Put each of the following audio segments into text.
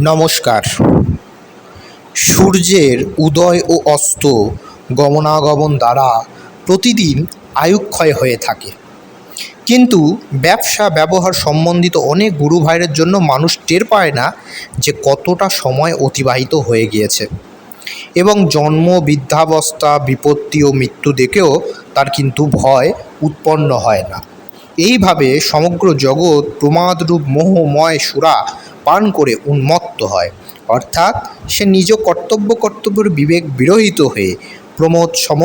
নমস্কার। সূর্যের উদয় ও অস্ত গমনাগমন দ্বারা প্রতিদিন আয়ুক্ষয় হয়ে থাকে। কিন্তু ব্যবসা ব্যবহার সম্বন্ধিত অনেক গুরু ভাইয়ের জন্য মানুষ টের পায় না যে কতটা সময় অতিবাহিত হয়ে গিয়েছে। এবং জন্ম, বৃদ্ধাবস্থা, বিপত্তি ও মৃত্যু দেখেও তার কিন্তু ভয় উৎপন্ন হয় না। এইভাবে সমগ্র জগৎ প্রমাদরূপ মোহময় সুরা পান করে উন্মত্ত হয়। অর্থাৎ সে নিজ কর্তব্য কর্তব্যের বিবেক বিরহিত হয়ে প্রমোদ সম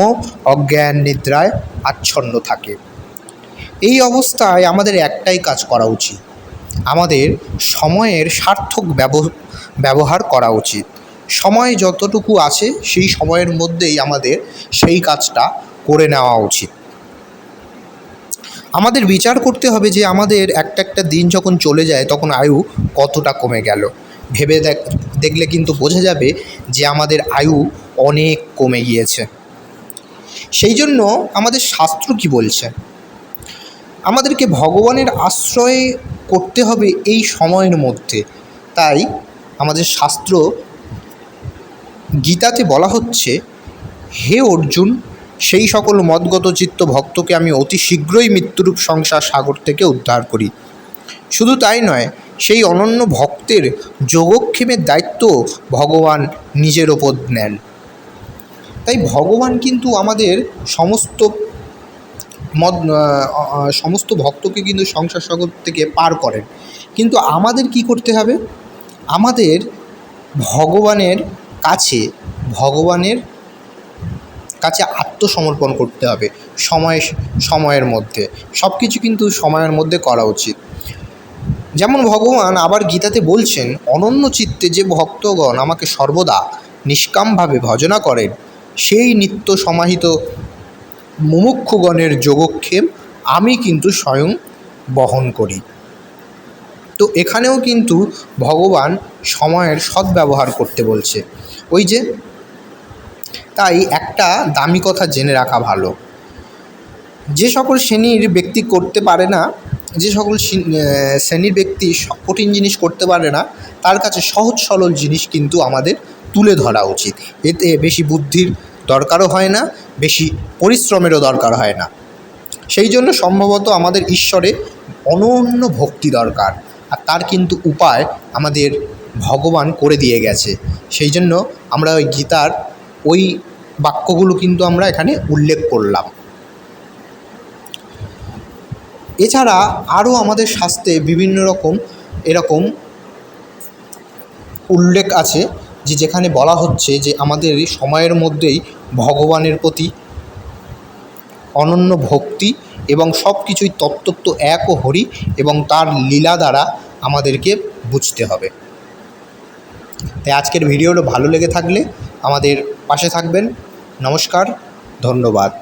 অজ্ঞান নিদ্রায় আচ্ছন্ন থাকে। এই অবস্থায় আমাদের একটাই কাজ করা উচিত। আমাদের সময়ের সার্থক ব্যবহার করা উচিত। সময় যতটুকু আছে সেই সময়ের মধ্যেই আমাদের সেই কাজটা করে নেওয়া উচিত। আমাদের বিচার করতে হবে যে আমাদের একটা একটা দিন যখন চলে যায়, তখন আয়ু কতটা কমে গেল। ভেবে দেখ, দেখলে কিন্তু বোঝা যাবে যে আমাদের আয়ু অনেক কমে গিয়েছে। সেই জন্য আমাদের শাস্ত্র কি বলছে? আমাদেরকে ভগবানের আশ্রয় করতে হবে এই সময়ের মধ্যে। তাই আমাদের শাস্ত্র গীতাতে বলা হচ্ছে, হে অর্জুন সেই সকল মদগত চিত্ত ভক্তকে আমি অতি শীঘ্রই মৃত্যুরূপ সংসার সাগর থেকে উদ্ধার করি। শুধু তাই নয়, সেই অনন্য ভক্তের যোগক্ষেমের দায়িত্ব ভগবান নিজের ওপর নেন। তাই ভগবান কিন্তু আমাদের সমস্ত মদ সমস্ত ভক্তকে কিন্তু সংসার সাগর থেকে পার করেন। কিন্তু আমাদের কি করতে হবে? আমাদের ভগবানের কাছে, ভগবানের কাছে আত্মসমর্পণ করতে হবে সময়, সময়ের মধ্যে। সব কিছু কিন্তু সময়ের মধ্যে করা উচিত। যেমন ভগবান আবার গীতাতে বলছেন, অনন্য চিত্তে যে ভক্তগণ আমাকে সর্বদা নিষ্কামভাবে ভজনা করেন, সেই নিত্য সমাহিত মুমুক্ষুগণের যোগক্ষেম আমি কিন্তু স্বয়ং বহন করি। তো এখানেও কিন্তু ভগবান সময়ের সদ্ব্যবহার করতে বলছে। ওই যে তাই একটা দামি কথা জেনে রাখা ভালো। যে সকল শ্রেণির ব্যক্তি করতে পারে না, যে সকল শ্রেণির ব্যক্তি কঠিন জিনিস করতে পারে না, তার কাছে সহজ সরল জিনিস কিন্তু আমাদের তুলে ধরা উচিত। এতে বেশি বুদ্ধির দরকারও হয় না, বেশি পরিশ্রমেরও দরকার হয় না। সেই জন্য সম্ভবত আমাদের ঈশ্বরে অনন্য ভক্তি দরকার, আর তার কিন্তু উপায় আমাদের ভগবান করে দিয়ে গেছে। সেই জন্য আমরা ওই গীতার ওই বাক্যগুলো কিন্তু আমরা এখানে উল্লেখ করলাম। এছাড়া আরও আমাদের শাস্ত্রে বিভিন্ন রকম এরকম উল্লেখ আছে যে যেখানে বলা হচ্ছে যে আমাদের সময়ের মধ্যেই ভগবানের প্রতি অনন্য ভক্তি এবং সব কিছুই তত্ত্বত্ব এক ও হরি এবং তার লীলা দ্বারা আমাদেরকে বুঝতে হবে। তাই আজকের ভিডিওটা ভালো লেগে থাকলে আমাদের পাশে থাকবেন। নমস্কার ধন্যবাদ।